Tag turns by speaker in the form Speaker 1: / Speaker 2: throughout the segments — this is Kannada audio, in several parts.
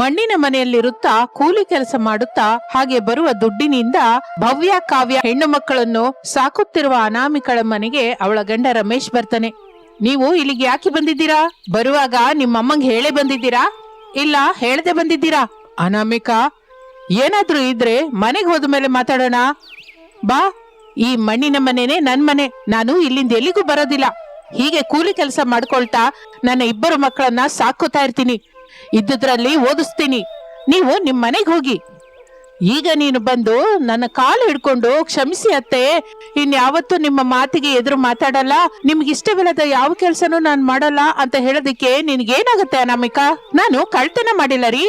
Speaker 1: ಮಣ್ಣಿನ ಮನೆಯಲ್ಲಿರುತ್ತಾ ಕೂಲಿ ಕೆಲಸ ಮಾಡುತ್ತಾ ಹಾಗೆ ಬರುವ ದುಡ್ಡಿನಿಂದ ಭವ್ಯ ಕಾವ್ಯ ಹೆಣ್ಣು ಮಕ್ಕಳನ್ನು ಸಾಕುತ್ತಿರುವ ಅನಾಮಿಕಳ ಮನೆಗೆ ಅವಳ ಗಂಡ ರಮೇಶ್ ಬರ್ತಾನೆ. ನೀವು ಇಲ್ಲಿಗೆ ಯಾಕೆ ಬಂದಿದ್ದೀರಾ? ಬರುವಾಗ ನಿಮ್ಮಮ್ಮಂಗ್ ಹೇಳೇ ಬಂದಿದ್ದೀರಾ? ಇಲ್ಲ, ಹೇಳದೆ ಬಂದಿದ್ದೀರಾ? ಅನಾಮಿಕಾ, ಏನಾದ್ರೂ ಇದ್ರೆ ಮನೆಗೆ ಹೋದ ಮೇಲೆ ಮಾತಾಡೋಣ. ಬಾ, ಈ ಮಣ್ಣಿನ ಮನೆನೇ ನನ್ ಮನೆ. ನಾನು ಇಲ್ಲಿಂದ ಎಲ್ಲಿಗೂ ಬರೋದಿಲ್ಲ. ಹೀಗೆ ಕೂಲಿ ಕೆಲಸ ಮಾಡ್ಕೊಳ್ತಾ ನನ್ನ ಇಬ್ಬರು ಮಕ್ಕಳನ್ನ ಸಾಕೋತಾ ಇರ್ತೀನಿ. ಇದ್ದುದ್ರಲ್ಲಿ ಓದಿಸ್ತೀನಿ. ನೀವು ನಿಮ್ಮ ಮನೆಗೆ ಹೋಗಿ. ಈಗ ನೀನು ಬಂದು ನನ್ನ ಕಾಲು ಹಿಡ್ಕೊಂಡು ಕ್ಷಮಿಸಿ ಅತ್ತೆ. ಇನ್ಯಾವತ್ತೂ ನಿಮ್ಮ ಮಾತಿಗೆ ಎದುರು ಮಾತಾಡಲ್ಲ. ನಿಮ್ಗೆ ಇಷ್ಟವಿಲ್ಲದ ಯಾವ ಕೆಲ್ಸನೂ ನಾನ್ ಮಾಡಲ್ಲ ಅಂತ ಹೇಳೋದಕ್ಕೆ ನಿನ್ಗೇನಾಗುತ್ತೆ ಅನಾಮಿಕಾ? ನಾನು ಕಳ್ತನ ಮಾಡಿಲ್ಲ ರೀ.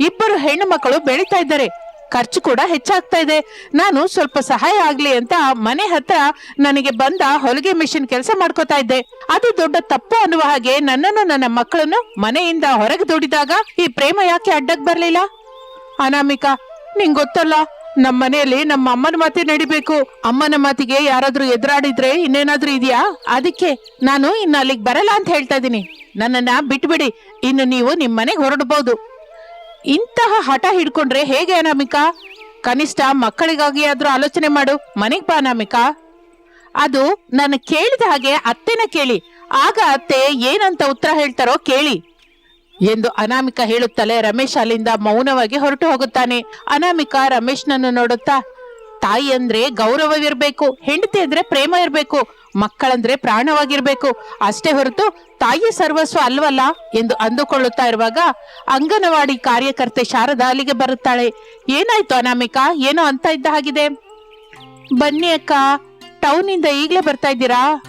Speaker 1: ಇಬ್ಬರು ಹೆಣ್ಣು ಮಕ್ಕಳು ಬೆಳೀತಾ ಇದ್ದಾರೆ. ಖರ್ಚು ಕೂಡ ಹೆಚ್ಚಾಗ್ತಾ ಇದೆ. ನಾನು ಸ್ವಲ್ಪ ಸಹಾಯ ಆಗ್ಲಿ ಅಂತ ಮನೆ ಹತ್ರ ನನಗೆ ಬಂದ ಹೊಲಿಗೆ ಮಿಷಿನ್ ಕೆಲಸ ಮಾಡ್ಕೋತಾ ಇದ್ದೆ. ಅದು ದೊಡ್ಡ ತಪ್ಪು ಅನ್ನುವ ಹಾಗೆ ನನ್ನನ್ನು ನನ್ನ ಮಕ್ಕಳನ್ನು ಮನೆಯಿಂದ ಹೊರಗೆ ದುಡಿದಾಗ ಈ ಪ್ರೇಮ ಯಾಕೆ ಅಡ್ಡಕ್ ಬರ್ಲಿಲ್ಲ? ಅನಾಮಿಕಾ, ನಿಂಗ್ ಗೊತ್ತಲ್ಲ ನಮ್ಮ ಮನೆಯಲ್ಲಿ ನಮ್ಮ ಅಮ್ಮನ ಮಾತೆ ನಡಿಬೇಕು. ಅಮ್ಮನ ಮಾತಿಗೆ ಯಾರಾದ್ರೂ ಎದುರಾಡಿದ್ರೆ ಇನ್ನೇನಾದ್ರೂ ಇದೆಯಾ? ಅದಕ್ಕೆ ನಾನು ಇನ್ನು ಅಲ್ಲಿಗೆ ಬರಲ್ಲ ಅಂತ ಹೇಳ್ತಾ ಇದ್ದೀನಿ. ನನ್ನನ್ನ ಬಿಟ್ಬಿಡಿ. ಇನ್ನು ನೀವು ನಿಮ್ಮ ಮನೆಗೆ ಹೊರಡಬಹುದು ಇಂತಹ ಹಠ ಹಿಡ್ಕೊಂಡ್ರೆ ಹೇಗೆ ಅನಾಮಿಕಾ? ಕನಿಷ್ಠ ಮಕ್ಕಳಿಗಾಗಿ ಆದ್ರೂ ಆಲೋಚನೆ ಮಾಡು. ಮನೆಗ್ ಬಾ ಅನಾಮಿಕಾ. ಅದು ನಾನು ಕೇಳಿದ ಹಾಗೆ ಅತ್ತೆನ ಕೇಳಿ. ಆಗ ಅತ್ತೆ ಏನಂತ ಉತ್ತರ ಹೇಳ್ತಾರೋ ಕೇಳಿ. ಎಂದು ಅನಾಮಿಕಾ ಹೇಳುತ್ತಲೇ ರಮೇಶ್ ಅಲ್ಲಿಂದ ಮೌನವಾಗಿ ಹೊರಟು ಹೋಗುತ್ತಾನೆ. ಅನಾಮಿಕಾ ರಮೇಶ್ನನ್ನು ನೋಡುತ್ತಾ, ತಾಯಿ ಅಂದ್ರೆ ಗೌರವವಿರ್ಬೇಕು, ಹೆಂಡತಿ ಅಂದ್ರೆ ಪ್ರೇಮ ಇರ್ಬೇಕು. ಮಕ್ಕಳಂದ್ರೆ ಪ್ರಾಣವಾಗಿರ್ಬೇಕು. ಅಷ್ಟೇ ಹೊರತು ತಾಯಿ ಸರ್ವಸ್ವ ಅಲ್ವಲ್ಲ ಎಂದು ಅಂದುಕೊಳ್ಳುತ್ತಾ ಇರುವಾಗ ಅಂಗನವಾಡಿ ಕಾರ್ಯಕರ್ತೆ ಶಾರದಾ ಅಲ್ಲಿಗೆ ಬರುತ್ತಾಳೆ. ಏನಾಯ್ತು ಅನಾಮಿಕಾ? ಏನೋ ಅಂತ ಇದ್ದ ಹಾಗಿದೆ. ಬನ್ನಿ ಅಕ್ಕ ಟೌನ್ ಇಂದ ಈಗ್ಲೇ ಬರ್ತಾ ಇದ್ದೀರಾ?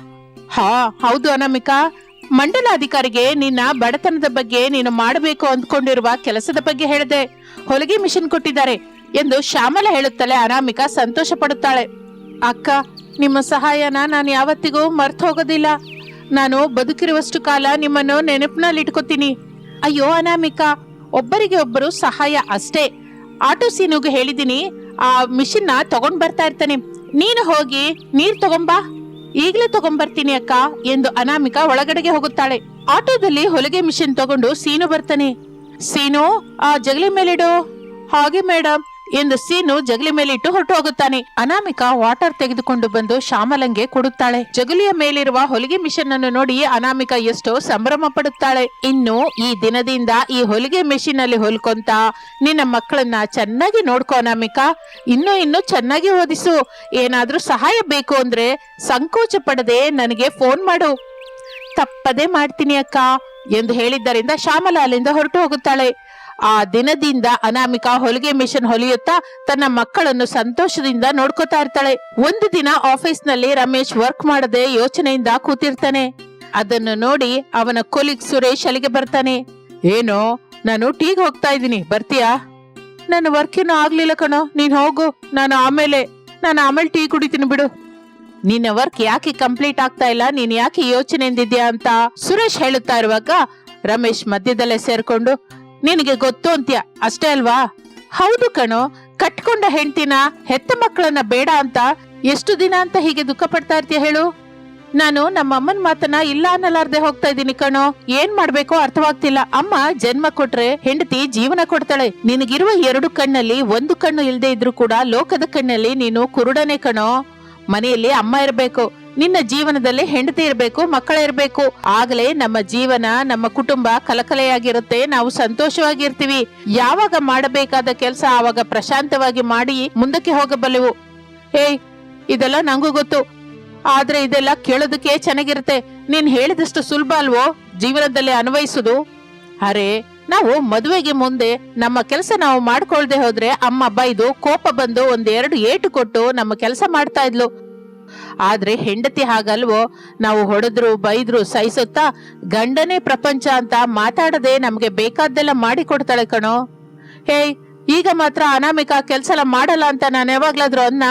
Speaker 1: ಹಾ, ಹೌದು ಅನಾಮಿಕಾ. ಮಂಡಲಾಧಿಕಾರಿಗೆ ನಿನ್ನ ಬಡತನದ ಬಗ್ಗೆ ನೀನು ಮಾಡಬೇಕು ಅಂದ್ಕೊಂಡಿರುವ ಕೆಲಸದ ಬಗ್ಗೆ ಹೇಳಿದೆ. ಹೊಲಿಗೆ ಮಿಷನ್ ಕೊಟ್ಟಿದ್ದಾರೆ ಎಂದು ಶ್ಯಾಮಲ ಹೇಳುತ್ತಲೇ ಅನಾಮಿಕಾ ಸಂತೋಷ ಪಡುತ್ತಾಳೆ ಅಕ್ಕ ನಿಮ್ಮ ಸಹಾಯನ ನಾನು ಯಾವತ್ತಿಗೂ ಮರ್ತು ಹೋಗೋದಿಲ್ಲ ನಾನು ಬದುಕಿರುವಷ್ಟು ಕಾಲ ನಿಮ್ಮನ್ನು ನೆನಪಿನಲ್ಲಿ ಇಟ್ಕೋತೀನಿ ಅಯ್ಯೋ ಅನಾಮಿಕಾ, ಒಬ್ಬರಿಗೆ ಒಬ್ಬರು ಸಹಾಯ ಅಷ್ಟೇ. ಆಟೋ ಸೀನುಗೆ ಹೇಳಿದ್ದೀನಿ, ಆ ಮಿಷಿನ್ನ ತಗೊಂಡ್ ಬರ್ತಾ ಇರ್ತಾನೆ. ನೀನು ಹೋಗಿ ನೀರ್ ತಗೊಂಬಾ. ಈಗ್ಲೇ ತಗೊಂಬರ್ತೀನಿ ಅಕ್ಕ ಎಂದು ಅನಾಮಿಕಾ ಒಳಗಡೆಗೆ ಹೋಗುತ್ತಾಳೆ. ಆಟೋದಲ್ಲಿ ಹೊಲಿಗೆ ಮಿಷಿನ್ ತಗೊಂಡು ಸೀನು ಬರ್ತಾನೆ. ಸೀನು, ಆ ಜಗಲಿ ಮೇಲಿಡು. ಹಾಗೆ ಮೇಡಮ್ ಎಂದು ಸೀನು ಜಗಲಿ ಇಟ್ಟು ಹೊರಟು ಹೋಗುತ್ತಾನೆ ಅನಾಮಿಕಾ ವಾಟರ್ ತೆಗೆದುಕೊಂಡು ಬಂದು ಶ್ಯಾಮಲಂಗೆ ಕೊಡುತ್ತಾಳೆ. ಜಗಲಿಯ ಮೇಲಿರುವ ಹೊಲಿಗೆ ಮಿಷನ್ ಅನ್ನು ನೋಡಿ ಅನಾಮಿಕಾ ಎಷ್ಟೋ ಸಂಭ್ರಮ ಪಡುತ್ತಾಳೆ. ಇನ್ನು ಈ ದಿನದಿಂದ ಈ ಹೊಲಿಗೆ ಮೆಷಿನ್ ಅಲ್ಲಿ ಹೊಲ್ಕೊಂತ ನಿನ್ನ ಮಕ್ಕಳನ್ನ ಚೆನ್ನಾಗಿ ನೋಡ್ಕೋ ಅನಾಮಿಕಾ. ಇನ್ನು ಇನ್ನು ಚೆನ್ನಾಗಿ ಓದಿಸು. ಏನಾದ್ರೂ ಸಹಾಯ ಬೇಕು ಅಂದ್ರೆ ಸಂಕೋಚ ಪಡದೆ ನನಗೆ ಫೋನ್ ಮಾಡು. ತಪ್ಪದೆ ಮಾಡ್ತೀನಿ ಅಕ್ಕ ಎಂದು ಹೇಳಿದ್ದರಿಂದ ಶ್ಯಾಮಲ ಅಲ್ಲಿಂದ ಹೊರಟು ಹೋಗುತ್ತಾಳೆ ಆ ದಿನದಿಂದ ಅನಾಮಿಕಾ ಹೊಲಿಗೆ ಮಿಷನ್ ಹೊಲಿಯುತ್ತಾ ತನ್ನ ಮಕ್ಕಳನ್ನು ಸಂತೋಷದಿಂದ ನೋಡ್ಕೋತಾ ಇರ್ತಾಳೆ. ಒಂದು ದಿನ ಆಫೀಸ್ನಲ್ಲಿ ರಮೇಶ್ ವರ್ಕ್ ಮಾಡದೆ ಯೋಚನೆಯಿಂದ ಕೂತಿರ್ತಾನೆ. ಅದನ್ನು ನೋಡಿ ಅವನ ಕೊಲಿಗ್ ಸುರೇಶ್ ಅಲ್ಲಿಗೆ ಬರ್ತಾನೆ. ಏನು, ನಾನು ಟೀಗ್ ಹೋಗ್ತಾ ಇದ್ದೀನಿ, ಬರ್ತೀಯಾ? ನನ್ನ ವರ್ಕ್ ಏನೂ ಆಗ್ಲಿಲ್ಲ ಕಣೋ, ನೀನ್ ಹೋಗು, ನಾನು ಆಮೇಲೆ ನಾನು ಆಮೇಲೆ ಟೀ ಕುಡಿತೀನಿ ಬಿಡು. ನಿನ್ನ ವರ್ಕ್ ಯಾಕೆ ಕಂಪ್ಲೀಟ್ ಆಗ್ತಾ ಇಲ್ಲ, ನೀನ್ ಯಾಕೆ ಯೋಚನೆ ಅಂತ ಸುರೇಶ್ ಹೇಳುತ್ತಾ ಇರುವಾಗ ರಮೇಶ್ ಮಧ್ಯದಲ್ಲೇ ಸೇರ್ಕೊಂಡು ನಿನಗೆ ಗೊತ್ತು ಅಂತ್ಯ. ಅಷ್ಟೇ ಅಲ್ವಾ? ಹೌದು ಕಣೋ, ಕಟ್ಕೊಂಡ ಹೆಂಡತಿನ ಹೆತ್ತ ಮಕ್ಕಳನ್ನ ಬೇಡ ಅಂತ ಎಷ್ಟು ದಿನ ಅಂತ ಹೀಗೆ ದುಃಖ ಪಡ್ತಾ ಇರ್ತೀಯ ಹೇಳು? ನಾನು ನಮ್ಮಮ್ಮನ ಮಾತನ್ನ ಇಲ್ಲ ಅನ್ನಲಾರ್ದೆ ಹೋಗ್ತಾ ಇದ್ದೀನಿ ಕಣೋ. ಏನ್ ಮಾಡ್ಬೇಕೋ ಅರ್ಥವಾಗ್ತಿಲ್ಲ. ಅಮ್ಮ ಜನ್ಮ ಕೊಟ್ರೆ ಹೆಂಡತಿ ಜೀವನ ಕೊಡ್ತಾಳೆ. ನಿನಗಿರುವ ಎರಡು ಕಣ್ಣಲ್ಲಿ ಒಂದು ಕಣ್ಣು ಇಲ್ದೇ ಇದ್ರು ಕೂಡ ಲೋಕದ ಕಣ್ಣಲ್ಲಿ ನೀನು ಕುರುಡನೆ ಕಣೋ. ಮನೆಯಲ್ಲಿ ಅಮ್ಮ ಇರ್ಬೇಕು. ನಿನ್ನ ಜೀವನದಲ್ಲಿ ಹೆಂಡತಿ ಇರಬೇಕು, ಮಕ್ಕಳ ಇರಬೇಕು. ಆಗಲೇ ನಮ್ಮ ಜೀವನ, ನಮ್ಮ ಕುಟುಂಬ ಕಲಕಲೆಯಾಗಿರುತ್ತೆ. ನಾವು ಸಂತೋಷವಾಗಿರ್ತೀವಿ. ಯಾವಾಗ ಮಾಡಬೇಕಾದ ಕೆಲಸ ಆವಾಗ ಪ್ರಶಾಂತವಾಗಿ ಮಾಡಿ ಮುಂದಕ್ಕೆ ಹೋಗಬಲ್ಲೆವು. ಏಯ್, ಇದೆಲ್ಲ ನಂಗೂ ಗೊತ್ತು. ಆದ್ರೆ ಇದೆಲ್ಲ ಕೇಳೋದಕ್ಕೆ ಚೆನ್ನಾಗಿರುತ್ತೆ. ನೀನ್ ಹೇಳಿದಷ್ಟು ಸುಲಭ ಅಲ್ವೋ? ಜೀವನದಲ್ಲಿ ಅನ್ವಯಿಸುದು. ಅರೆ, ನಾವು ಮದುವೆಗೆ ಮುಂದೆ ನಮ್ಮ ಕೆಲಸ ನಾವು ಮಾಡ್ಕೊಳ್ದೆ ಹೋದ್ರೆ ಅಮ್ಮ ಬೈದು ಕೋಪ ಬಂದು ಒಂದೆರಡು ಏಟು ಕೊಟ್ಟು ನಮ್ಮ ಕೆಲಸ ಮಾಡ್ತಾ ಇದ್ಲು. ಆದ್ರೆ ಹೆಂಡತಿ ಹಾಗಲ್ವೋ? ನಾವು ಹೊಡೆದ್ರು, ಬೈದ್ರು, ಸಹಿಸುತ್ತಾ ಗಂಡನೇ ಪ್ರಪಂಚ ಅಂತ ಮಾತಾಡದೆ ನಮ್ಗೆ ಬೇಕಾದ್ದೆಲ್ಲ ಮಾಡಿ ಕೊಡ್ತಾಳೆ ಕಣೋ. ಹೇಯ್, ಈಗ ಮಾತ್ರ ಅನಾಮಿಕ ಕೆಲ್ಸ ಮಾಡಲ್ಲ ಅಂತ ನಾನು ಯಾವಾಗ್ಲಾದ್ರೂ ಅನ್ನ?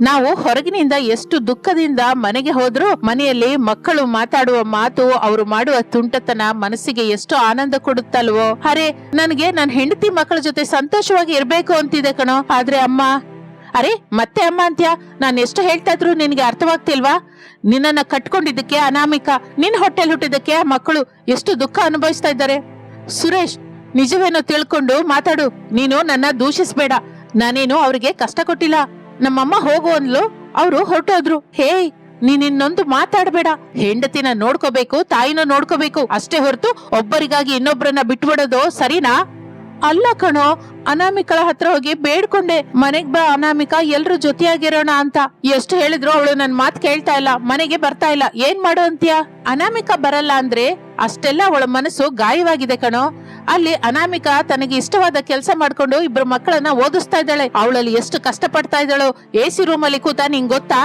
Speaker 1: ನಾವು ಹೊರಗಿನಿಂದ ಎಷ್ಟು ದುಃಖದಿಂದ ಮನೆಗೆ ಹೋದ್ರು ಮನೆಯಲ್ಲಿ ಮಕ್ಕಳು ಮಾತಾಡುವ ಮಾತು, ಅವರು ಮಾಡುವ ತುಂಟತನ ಮನಸ್ಸಿಗೆ ಎಷ್ಟು ಆನಂದ ಕೊಡುತ್ತಲ್ವೋ? ಅರೆ, ನನಗೆ ನನ್ನ ಹೆಂಡತಿ ಮಕ್ಕಳ ಜೊತೆ ಸಂತೋಷವಾಗಿ ಇರ್ಬೇಕು ಅಂತಿದೆ ಕಣೋ. ಆದ್ರೆ ಅಮ್ಮ ಅರೆ, ಮತ್ತೆ ಅಮ್ಮ ಅಂತ್ಯ? ನಾನು ಎಷ್ಟು ಹೇಳ್ತಾ ಇದ್ರು ನಿನ್ಗೆ ಅರ್ಥವಾಗ್ತಿಲ್ವಾ? ನಿನ್ನನ್ನ ಕಟ್ಕೊಂಡಿದ್ದಕ್ಕೆ ಅನಾಮಿಕ, ನಿನ್ ಹೊಟ್ಟೆಲ್ ಹುಟ್ಟಿದ್ದಕ್ಕೆ ಮಕ್ಕಳು ಎಷ್ಟು ದುಃಖ ಅನುಭವಿಸ್ತಾ ಇದ್ದಾರೆ. ಸುರೇಶ್, ನಿಜವೇನೋ ತಿಳ್ಕೊಂಡು ಮಾತಾಡು. ನೀನು ನನ್ನ ದೂಷಿಸ್ಬೇಡ. ನಾನೇನು ಅವ್ರಿಗೆ ಕಷ್ಟ ಕೊಟ್ಟಿಲ್ಲ. ನಮ್ಮಮ್ಮ ಹೋಗು ಅಂದ್ಲು, ಅವರು ಹೊರಟೋದ್ರು. ಹೇ, ನೀನ್ ಇನ್ನೊಂದು ಮಾತಾಡ್ಬೇಡ. ಹೆಂಡತಿನ ನೋಡ್ಕೋಬೇಕು, ತಾಯಿನ ನೋಡ್ಕೋಬೇಕು. ಅಷ್ಟೇ ಹೊರತು ಒಬ್ಬರಿಗಾಗಿ ಇನ್ನೊಬ್ಬರನ್ನ ಬಿಟ್ಬಿಡೋದು ಸರಿನಾ? ಅಲ್ಲ ಕಣೋ, ಅನಾಮಿಕಳ ಹತ್ರ ಹೋಗಿ ಬೇಡ್ಕೊಂಡೆ, ಮನೆಗ್ ಬಾ ಅನಾಮಿಕ, ಎಲ್ರು ಜೊತೆಯಾಗಿರೋಣ ಅಂತ. ಎಷ್ಟು ಹೇಳಿದ್ರು ಅವಳು ನನ್ ಮಾತ್ ಕೇಳ್ತಾ ಇಲ್ಲ, ಮನೆಗೆ ಬರ್ತಾ ಇಲ್ಲ. ಏನ್ ಮಾಡು ಅಂತ್ಯ? ಅನಾಮಿಕ ಬರಲ್ಲ ಅಂದ್ರೆ ಅಷ್ಟೆಲ್ಲ ಅವಳ ಮನಸ್ಸು ಗಾಯವಾಗಿದೆ ಕಣೋ. ಅಲ್ಲಿ ಅನಾಮಿಕ ತನಗೆ ಇಷ್ಟವಾದ ಕೆಲಸ ಮಾಡ್ಕೊಂಡು ಇಬ್ರು ಮಕ್ಕಳನ್ನ ಓದಿಸ್ತಾ ಇದ್ದಾಳೆ. ಅವಳಲ್ಲಿ ಎಷ್ಟು ಕಷ್ಟ ಪಡ್ತಾ ಇದ್ದಾಳು, ಎ ಸಿ ರೂಮ್ ಅಲ್ಲಿ ಕೂತ ನಿಂಗ್ ಗೊತ್ತಾ?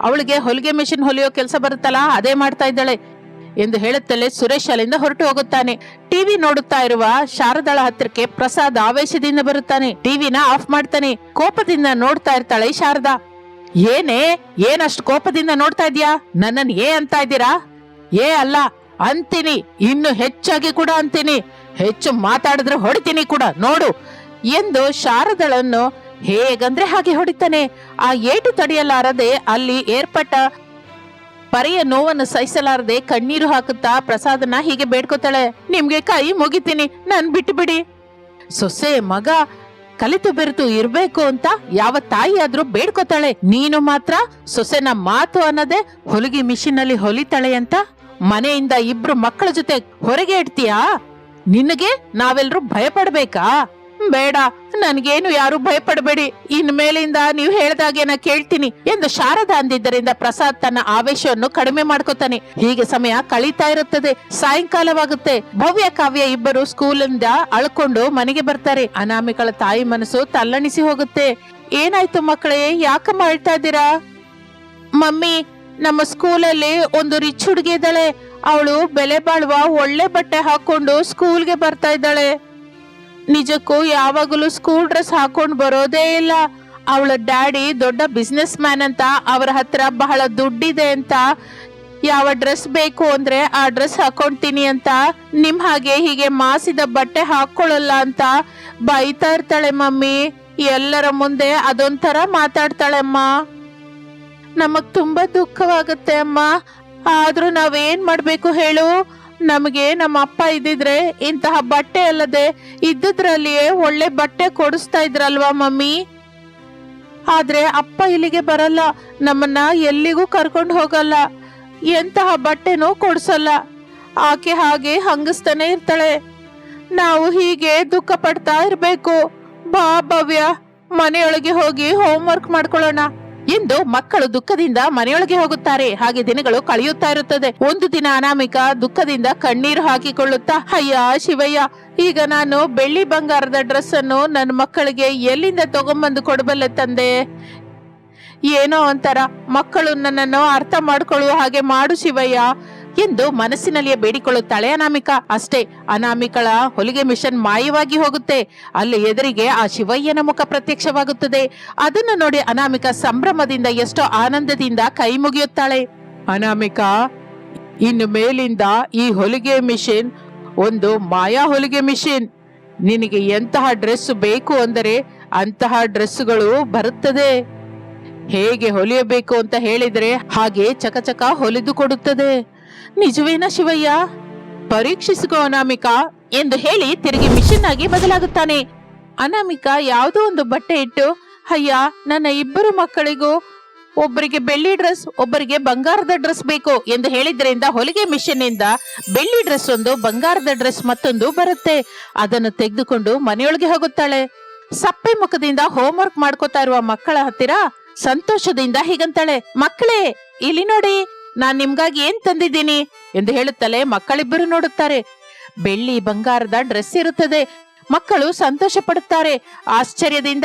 Speaker 1: ಅವಳಿಗೆ ಹೊಲಿಗೆ ಮೆಷಿನ್ ಹೊಲಿಯೋ ಕೆಲಸ ಬರುತ್ತಲ್ಲ, ಅದೇ ಮಾಡ್ತಾ ಇದ್ದಾಳೆ. ಎಂದು ಹೇಳುತ್ತಲೇ ಸುರೇಶ್ ಅಲ್ಲಿಂದ ಹೊರಟು ಹೋಗುತ್ತಾನೆ. ಟಿವಿ ನೋಡುತ್ತಾ ಇರುವ ಶಾರದಾಳ ಹತ್ತಿರಕ್ಕೆ ಪ್ರಸಾದ್ ಆವೇಶದಿಂದ ಬರುತ್ತಾನೆ. ಟಿವಿನ ಆಫ್ ಮಾಡ್ತಾನೆ. ಕೋಪದಿಂದ ನೋಡ್ತಾ ಇರ್ತಾಳೆ ಶಾರದಾ. ಏನೇ? ಏನಷ್ಟು ಕೋಪದಿಂದ ನೋಡ್ತಾ ಇದೀಯಾ? ನನ್ನನ್ ಏ ಅಂತ ಇದ್ದೀರಾ? ಏ ಅಲ್ಲ, ಅಂತೀನಿ. ಇನ್ನು ಹೆಚ್ಚಾಗಿ ಕೂಡ ಅಂತೀನಿ. ಹೆಚ್ಚು ಮಾತಾಡಿದ್ರೆ ಹೊಡಿತೀನಿ ಕೂಡ. ನೋಡು ಎಂದು ಶಾರದಳನ್ನು ಹೇಗಂದ್ರೆ ಹಾಗೆ ಹೊಡಿತಾನೆ. ಆ ಏಟು ತಡೆಯಲಾರದೆ ಅಲ್ಲಿ ಏರ್ಪಟ್ಟ ಪರೆಯ ನೋವನ್ನು ಸಹಿಸಲಾರದೆ ಕಣ್ಣೀರು ಹಾಕುತ್ತಾ ಪ್ರಸಾದನ ಹೀಗೆ ಬೇಡ್ಕೋತಾಳೆ. ನಿಮ್ಗೆ ಕೈ ಮುಗಿತೀನಿ. ನನ್ ಬಿಟ್ಟು ಬಿಡಿ ಸೊಸೆ, ಮಗ, ಕಲಿತು ಬೆರೆತು ಇರ್ಬೇಕು ಅಂತ ಯಾವ ತಾಯಿ ಆದ್ರೂ ಬೇಡ್ಕೋತಾಳೆ. ನೀನು ಮಾತ್ರ ಸೊಸೆನ ಮಾತು ಅನ್ನದೆ ಹೊಲಿಗೆ ಮಿಷಿನ್ ಅಲ್ಲಿ ಹೊಲಿತಾಳೆ ಅಂತ. ಮನೆಯಿಂದ ಇಬ್ರು ಮಕ್ಕಳ ಜೊತೆ ಹೊರಗೆ ಇಡ್ತೀಯಾ? ನಿನಗೆ ನಾವೆಲ್ಲರೂ ಭಯ ಪಡ್ಬೇಕಾ ಬೇಡ, ನನ್ಗೇನು ಯಾರು ಭಯ ಪಡಬೇಡಿ ಇನ್ ಮೇಲಿಂದ ನೀವು ಹೇಳ್ದಾಗೆ ನಾ ಕೇಳ್ತೀನಿ ಎಂದು ಶಾರದಾ ಅಂದಿದ್ದರಿಂದ ಪ್ರಸಾದ್ ತನ್ನ ಆವೇಶವನ್ನು ಕಡಿಮೆ ಮಾಡ್ಕೋತಾನೆ. ಹೀಗೆ ಸಮಯ ಕಳೀತಾ ಇರುತ್ತದೆ. ಸಾಯಂಕಾಲವಾಗುತ್ತೆ. ಭವ್ಯ ಕಾವ್ಯ ಇಬ್ಬರು ಸ್ಕೂಲಿಂದ ಅಳ್ಕೊಂಡು ಮನೆಗೆ ಬರ್ತಾರೆ. ಅನಾಮಿಕಳ ತಾಯಿ ಮನಸ್ಸು ತಲ್ಲಣಿಸಿ ಹೋಗುತ್ತೆ. ಏನಾಯ್ತು ಮಕ್ಕಳೇ ಯಾಕಮ್ಮ ಅಳ್ತಾ ಇದ್ದೀರಾ? ಮಮ್ಮಿ, ನಮ್ಮ ಸ್ಕೂಲಲ್ಲಿ ಒಂದು ರಿಚ್ ಹುಡುಗಿ ಇದ್ದಾಳೆ. ಅವಳು ಬೆಲೆ ಬಾಳುವ ಒಳ್ಳೆ ಬಟ್ಟೆ ಹಾಕೊಂಡು ಸ್ಕೂಲ್ಗೆ ಬರ್ತಾ ಇದ್ದಾಳೆ. ನಿಜಕ್ಕೂ ಯಾವಾಗಲೂ ಸ್ಕೂಲ್ ಡ್ರೆಸ್ ಹಾಕೊಂಡು ಬರೋದೇ ಇಲ್ಲ. ಅವಳ ಡ್ಯಾಡಿ ದೊಡ್ಡ ಬಿಸ್ನೆಸ್ ಮ್ಯಾನ್ ಅಂತ, ಅವರ ಹತ್ರ ಬಹಳ ದುಡ್ಡಿದೆ ಅಂತ. ಯಾವ ಡ್ರೆಸ್ ಬೇಕು ಅಂದ್ರೆ ಆ ಡ್ರೆಸ್ ಹಾಕೊಂತೀನಿ ಅಂತ. ನಿಮ್ ಹಾಗೆ ಹೀಗೆ ಮಾಸಿದ ಬಟ್ಟೆ ಹಾಕೊಳ್ಳಲ್ಲ ಅಂತ ಬೈತಾ ಇರ್ತಾಳೆ ಮಮ್ಮಿ. ಎಲ್ಲರ ಮುಂದೆ ಅದೊಂಥರ ಮಾತಾಡ್ತಾಳೆ ಅಮ್ಮ ನಮಗ್ ತುಂಬಾ ದುಃಖವಾಗುತ್ತೆ ಅಮ್ಮ. ಆದ್ರೂ ನಾವೇನ್ ಮಾಡ್ಬೇಕು ಹೇಳು? ನಮಗೆ ನಮ್ಮ ಅಪ್ಪ ಇದ್ದಿದ್ರೆ ಇಂತಹ ಬಟ್ಟೆ ಅಲ್ಲದೆ ಇದ್ದದ್ರಲ್ಲಿಯೇ ಒಳ್ಳೆ ಬಟ್ಟೆ ಕೊಡಿಸ್ತಾ ಇದ್ರಲ್ವಾ, ಮಮ್ಮಿ? ಆದ್ರೆ ಅಪ್ಪ ಇಲ್ಲಿಗೆ ಬರಲ್ಲ, ನಮ್ಮನ್ನ ಎಲ್ಲಿಗೂ ಕರ್ಕೊಂಡು ಹೋಗಲ್ಲ, ಎಂತಹ ಬಟ್ಟೆನೂ ಕೊಡಿಸಲ್ಲ. ಆಕೆ ಹಾಗೆ ಹಂಗಿಸ್ತಾನೆ ಇರ್ತಾಳೆ. ನಾವು ಹೀಗೆ ದುಃಖ ಪಡ್ತಾ ಇರ್ಬೇಕು. ಬಾ ಭವ್ಯ, ಮನೆಯೊಳಗೆ ಹೋಗಿ ಹೋಮ್ ವರ್ಕ್ ಮಾಡ್ಕೊಳ್ಳೋಣ. ಎಂದು ಮಕ್ಕಳು ದುಃಖದಿಂದ ಮನೆಯೊಳಗೆ ಹೋಗುತ್ತಾರೆ. ಹಾಗೆ ದಿನಗಳು ಕಳೆಯುತ್ತಾ ಇರುತ್ತದೆ. ಒಂದು ದಿನ ಅನಾಮಿಕ ದುಃಖದಿಂದ ಕಣ್ಣೀರು ಹಾಕಿಕೊಳ್ಳುತ್ತಾ, ಅಯ್ಯ ಶಿವಯ್ಯ, ಈಗ ನಾನು ಬೆಳ್ಳಿ ಬಂಗಾರದ ಡ್ರೆಸ್ ಅನ್ನು ನನ್ನ ಮಕ್ಕಳಿಗೆ ಎಲ್ಲಿಂದ ತಗೊಂಬಂದು ಕೊಡಬಲ್ಲೆ ತಂದೆ? ಏನೋ ಒಂಥರ. ಮಕ್ಕಳು ನನ್ನನ್ನು ಅರ್ಥ ಮಾಡ್ಕೊಳ್ಳುವ ಹಾಗೆ ಮಾಡು ಶಿವಯ್ಯ. ಎಂದು ಮನಸ್ಸಿನಲ್ಲಿಯೇ ಬೇಡಿಕೊಳ್ಳುತ್ತಾಳೆ ಅನಾಮಿಕ. ಅಷ್ಟೇ, ಅನಾಮಿಕಳ ಹೊಲಿಗೆ ಮಿಷನ್ ಮಾಯವಾಗಿ ಹೋಗುತ್ತೆ. ಅಲ್ಲಿ ಎದುರಿಗೆ ಆ ಶಿವಯ್ಯನ ಮುಖ ಪ್ರತ್ಯಕ್ಷವಾಗುತ್ತದೆ. ಅದನ್ನು ನೋಡಿ ಅನಾಮಿಕ ಸಂಭ್ರಮದಿಂದ ಎಷ್ಟೋ ಆನಂದದಿಂದ ಕೈ ಮುಗಿಯುತ್ತಾಳೆ. ಅನಾಮಿಕ, ಇನ್ನು ಮೇಲಿಂದ ಈ ಹೊಲಿಗೆ ಮಿಷಿನ್ ಒಂದು ಮಾಯಾ ಹೊಲಿಗೆ ಮಿಷಿನ್. ನಿನಗೆ ಎಂತಹ ಡ್ರೆಸ್ ಬೇಕು ಅಂದರೆ ಅಂತಹ ಡ್ರೆಸ್ಗಳು ಬರುತ್ತದೆ. ಹೇಗೆ ಹೊಲಿಯಬೇಕು ಅಂತ ಹೇಳಿದ್ರೆ ಹಾಗೆ ಚಕಚಕ ಹೊಲಿದು ಕೊಡುತ್ತದೆ. ನಿಜವೇನಾ ಶಿವಯ್ಯ? ಪರೀಕ್ಷಿಸಿಕೋ ಅನಾಮಿಕಾ ಎಂದು ಹೇಳಿ ತಿರುಗಿ ಮಿಷನ್ ಆಗಿ ಬದಲಾಗುತ್ತಾನೆ. ಅನಾಮಿಕಾ ಯಾವುದೋ ಒಂದು ಬಟ್ಟೆ ಇಟ್ಟು, ಅಯ್ಯ, ನನ್ನ ಇಬ್ಬರು ಮಕ್ಕಳಿಗೂ ಒಬ್ಬರಿಗೆ ಬೆಳ್ಳಿ ಡ್ರೆಸ್, ಒಬ್ಬರಿಗೆ ಬಂಗಾರದ ಡ್ರೆಸ್ ಬೇಕು ಎಂದು ಹೇಳಿದ್ರಿಂದ ಹೊಲಿಗೆ ಮಿಷನ್ ಇಂದ ಬೆಳ್ಳಿ ಡ್ರೆಸ್ ಒಂದು, ಬಂಗಾರದ ಡ್ರೆಸ್ ಮತ್ತೊಂದು ಬರುತ್ತೆ. ಅದನ್ನು ತೆಗೆದುಕೊಂಡು ಮನೆಯೊಳಗೆ ಹೋಗುತ್ತಾಳೆ. ಸಪ್ಪೆ ಮುಖದಿಂದ ಹೋಮ್ವರ್ಕ್ ಮಾಡ್ಕೋತಾ ಇರುವ ಮಕ್ಕಳ ಹತ್ತಿರ ಸಂತೋಷದಿಂದ ಹೀಗಂತಾಳೆ, ಮಕ್ಕಳೇ, ಇಲ್ಲಿ ನೋಡಿ ನಾನ್ ನಿಮ್ಗಾಗಿ ಏನ್ ತಂದಿದ್ದೀನಿ? ಎಂದು ಹೇಳುತ್ತಲೇ ಮಕ್ಕಳಿಬ್ಬರು ನೋಡುತ್ತಾರೆ. ಬೆಳ್ಳಿ ಬಂಗಾರದ ಡ್ರೆಸ್ ಇರುತ್ತದೆ. ಮಕ್ಕಳು ಸಂತೋಷ ಪಡುತ್ತಾರೆ ಆಶ್ಚರ್ಯದಿಂದ,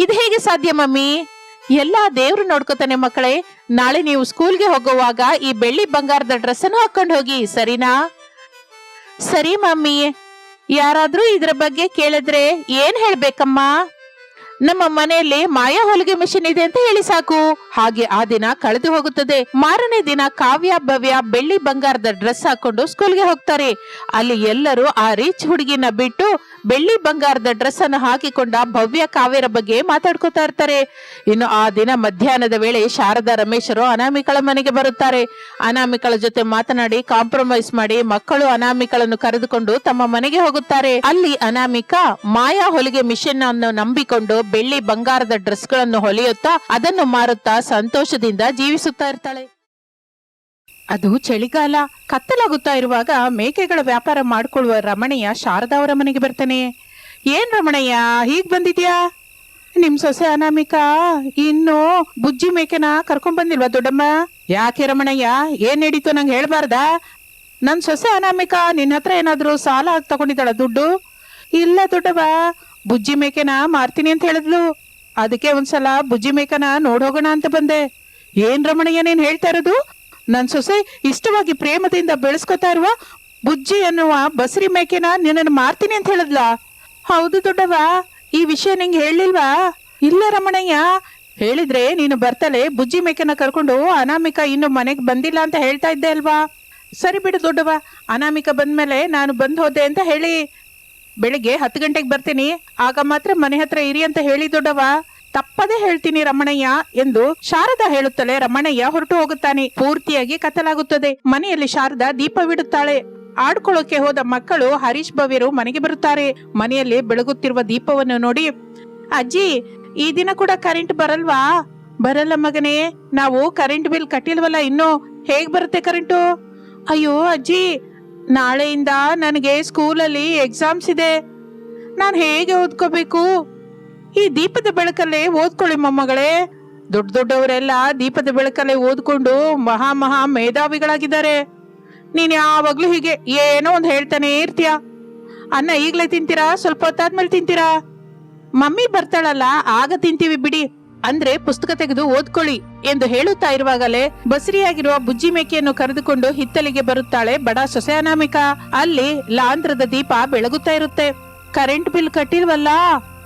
Speaker 1: ಇದು ಹೇಗೆ ಸಾಧ್ಯ ಮಮ್ಮಿ? ಎಲ್ಲಾ ದೇವ್ರು ನೋಡ್ಕೋತಾನೆ ಮಕ್ಕಳೇ. ನಾಳೆ ನೀವು ಸ್ಕೂಲ್ಗೆ ಹೋಗುವಾಗ ಈ ಬೆಳ್ಳಿ ಬಂಗಾರದ ಡ್ರೆಸ್ ಅನ್ನು ಹಾಕೊಂಡು ಹೋಗಿ, ಸರಿನಾ? ಸರಿ ಮಮ್ಮಿ. ಯಾರಾದ್ರೂ ಇದ್ರ ಬಗ್ಗೆ ಕೇಳಿದ್ರೆ ಏನ್ ಹೇಳ್ಬೇಕಮ್ಮ? ನಮ್ಮ ಮನೆಯಲ್ಲಿ ಮಾಯಾ ಹೊಲಿಗೆ ಮಿಷಿನ್ ಇದೆ ಅಂತ ಹೇಳಿ ಸಾಕು. ಹಾಗೆ ಆ ದಿನ ಕಳೆದು ಹೋಗುತ್ತದೆ. ಮಾರನೇ ದಿನ ಕಾವ್ಯ, ಭವ್ಯ, ಬೆಳ್ಳಿ ಬಂಗಾರದ ಡ್ರೆಸ್ ಹಾಕೊಂಡು ಸ್ಕೂಲ್ಗೆ ಹೋಗ್ತಾರೆ. ಅಲ್ಲಿ ಎಲ್ಲರೂ ಆ ರಿಚ್ ಹುಡುಗಿನ ಬಿಟ್ಟು ಬೆಳ್ಳಿ ಬಂಗಾರದ ಡ್ರೆಸ್ ಅನ್ನು ಹಾಕಿಕೊಂಡ ಭವ್ಯ ಕಾವ್ಯರ ಬಗ್ಗೆ ಮಾತಾಡ್ಕೋತಾ ಇರ್ತಾರೆ. ಇನ್ನು ಆ ದಿನ ಮಧ್ಯಾಹ್ನದ ವೇಳೆ ಶಾರದಾ ರಮೇಶರು ಅನಾಮಿಕಳ ಮನೆಗೆ ಬರುತ್ತಾರೆ. ಅನಾಮಿಕಳ ಜೊತೆ ಮಾತನಾಡಿ ಕಾಂಪ್ರಮೈಸ್ ಮಾಡಿ ಮಕ್ಕಳು ಅನಾಮಿಕಳನ್ನು ಕರೆದುಕೊಂಡು ತಮ್ಮ ಮನೆಗೆ ಹೋಗುತ್ತಾರೆ. ಅಲ್ಲಿ ಅನಾಮಿಕ ಮಾಯಾ ಹೊಲಿಗೆ ಮಿಷನ್ ಅನ್ನು ನಂಬಿಕೊಂಡು ಬೆಳ್ಳಿ ಬಂಗಾರದ ಡ್ರೆಸ್ಗಳನ್ನು ಹೊಲಿಯುತ್ತಾ ಅದನ್ನು ಮಾರುತ್ತಾ ಸಂತೋಷದಿಂದ ಜೀವಿಸುತ್ತಾ ಇರ್ತಾಳೆ. ಅದು ಚಳಿಗಾಲ ಕತ್ತಲಾಗುತ್ತಾ ಇರುವಾಗ ಮೇಕೆಗಳ ವ್ಯಾಪಾರ ಮಾಡಿಕೊಳ್ಳುವ ರಮಣಯ್ಯ ಶಾರದಾ ಅವರ ಮನೆಗೆ ಬರ್ತಾನೆ. ಏನ್ ರಮಣಯ್ಯ, ಹೀಗ್ ಬಂದಿದ್ಯಾ? ನಿಮ್ ಸೊಸೆ ಅನಾಮಿಕಾ, ಇನ್ನು ಬುಜ್ಜಿ ಮೇಕೆನ ಕರ್ಕೊಂಡ್ ಬಂದಿಲ್ವಾ ದೊಡ್ಡಮ್ಮ? ಯಾಕೆ ರಮಣಯ್ಯ, ಏನ್ ನಡೀತು, ನಂಗೆ ಹೇಳ್ಬಾರ್ದಾ? ನನ್ ಸೊಸೆ ಅನಾಮಿಕಾ ನಿನ್ನ ಹತ್ರ ಏನಾದ್ರು ಸಾಲ ತಗೊಂಡಿದ್ದಾಳ ದುಡ್ಡು? ಇಲ್ಲ ದೊಡ್ಡವ, ಬುಜ್ಜಿ ಮೇಕೆನ ಮಾರ್ತೀನಿ ಅಂತ ಹೇಳಿದ್ಲು. ಅದಕ್ಕೆ ಒಂದ್ಸಲ ಬುಜ್ಜಿ ಮೇಕನ ನೋಡೋಗೋಣ ಅಂತ ಬಂದೆ. ಏನ್ ರಮಣಯ್ಯ, ನೀನ್ ಹೇಳ್ತಾ ಇರೋದು? ನನ್ ಸೊಸೆ ಇಷ್ಟವಾಗಿ ಪ್ರೇಮದಿಂದ ಬೆಳೆಸ್ಕೊತಾ ಇರುವ ಬುಜ್ಜಿ ಅನ್ನುವ ಬಸರಿ ಮೇಕೆನ ನಿನ್ನನ್ನು ಮಾರ್ತೀನಿ ಅಂತ ಹೇಳಿದ್ಲಾ. ಹೌದು ದೊಡ್ಡವ ಈ ವಿಷಯ ನಿಂಗೆ ಹೇಳಿಲ್ವಾ ಇಲ್ಲ ರಮಣಯ್ಯ, ಹೇಳಿದ್ರೆ ನೀನು ಬರ್ತಲೆ ಬುಜ್ಜಿ ಮೇಕೆನ ಕರ್ಕೊಂಡು ಅನಾಮಿಕ ಇನ್ನು ಮನೆಗೆ ಬಂದಿಲ್ಲ ಅಂತ ಹೇಳ್ತಾ ಇದ್ದೆ ಅಲ್ವಾ? ಸರಿ ಬಿಡು ದೊಡ್ಡವ ಅನಾಮಿಕ ಬಂದ್ಮೇಲೆ ನಾನು ಬಂದು ಹೋದೆ ಅಂತ ಹೇಳಿ. ಬೆಳಿಗ್ಗೆ ಹತ್ತು ಗಂಟೆಗೆ ಬರ್ತೀನಿ, ಆಗ ಮಾತ್ರ ಮನೆ ಹತ್ರ ಇರಿ ಅಂತ ಹೇಳಿ ದೊಡ್ಡವ ತಪ್ಪದೇ ಹೇಳ್ತೀನಿ ರಮಣಯ್ಯ ಎಂದು ಶಾರದಾ ಹೇಳುತ್ತಲೇ ರಮಣಯ್ಯ ಹೊರಟು ಹೋಗುತ್ತಾನೆ. ಪೂರ್ತಿಯಾಗಿ ಕತ್ತಲಾಗುತ್ತದೆ. ಮನೆಯಲ್ಲಿ ಶಾರದಾ ದೀಪವಿಡುತ್ತಾಳೆ ಆಡ್ಕೊಳ್ಳೋಕೆ ಹೋದ ಮಕ್ಕಳು ಹರೀಶ್ ಭವ್ಯರು ಮನೆಗೆ ಬರುತ್ತಾರೆ. ಮನೆಯಲ್ಲಿ ಬೆಳಗುತ್ತಿರುವ ದೀಪವನ್ನು ನೋಡಿ, ಅಜ್ಜಿ, ಈ ದಿನ ಕೂಡ ಕರೆಂಟ್ ಬರಲ್ವಾ? ಬರಲ್ಲ ಮಗನೇ, ನಾವು ಕರೆಂಟ್ ಬಿಲ್ ಕಟ್ಟಿಲ್ವಲ್ಲ ಇನ್ನು? ಹೇಗ್ ಬರುತ್ತೆ ಕರೆಂಟು ಅಯ್ಯೋ ಅಜ್ಜಿ, ನಾಳೆಯಿಂದ ನನಗೆ ಸ್ಕೂಲಲ್ಲಿ ಎಕ್ಸಾಮ್ಸ್ ಇದೆ. ನಾನು ಹೇಗೆ ಓದ್ಕೋಬೇಕು? ಈ ದೀಪದ ಬೆಳಕಲ್ಲೇ ಓದ್ಕೊಳ್ಳಿ ಮೊಮ್ಮಗಳೇ. ದೊಡ್ಡ ದೊಡ್ಡವರೆಲ್ಲ ದೀಪದ ಬೆಳಕಲ್ಲೇ ಓದ್ಕೊಂಡು ಮಹಾ ಮಹಾ ಮೇಧಾವಿಗಳಾಗಿದ್ದಾರೆ. ನೀನ್ ಯಾವಾಗ್ಲೂ ಹೀಗೆ ಏನೋ ಒಂದು ಹೇಳ್ತಾನೆ ಇರ್ತೀಯ. ಅನ್ನ ಈಗ್ಲೇ ತಿಂತೀರಾ, ಸ್ವಲ್ಪ ಹೊತ್ತಾದ್ಮೇಲೆ ತಿಂತೀರಾ? ಮಮ್ಮಿ ಬರ್ತಾಳಲ್ಲ, ಆಗ ತಿಂತೀವಿ ಬಿಡಿ. ಅಂದ್ರೆ ಪುಸ್ತಕ ತೆಗೆದು ಓದ್ಕೊಳ್ಳಿ ಎಂದು ಹೇಳುತ್ತಾ ಇರುವಾಗಲೇ ಬಸರಿಯಾಗಿರುವ ಬುಜ್ಜಿ ಮೇಕೆಯನ್ನು ಕರೆದುಕೊಂಡು ಹಿತ್ತಲಿಗೆ ಬರುತ್ತಾಳೆ ಬಡ ಸೊಸೆ ಅಲ್ಲಿ ಲಾಂಧ್ರದ ದೀಪ ಬೆಳಗುತ್ತಾ ಇರುತ್ತೆ. ಕರೆಂಟ್ ಬಿಲ್ ಕಟ್ಟಿಲ್ವಲ್ಲ?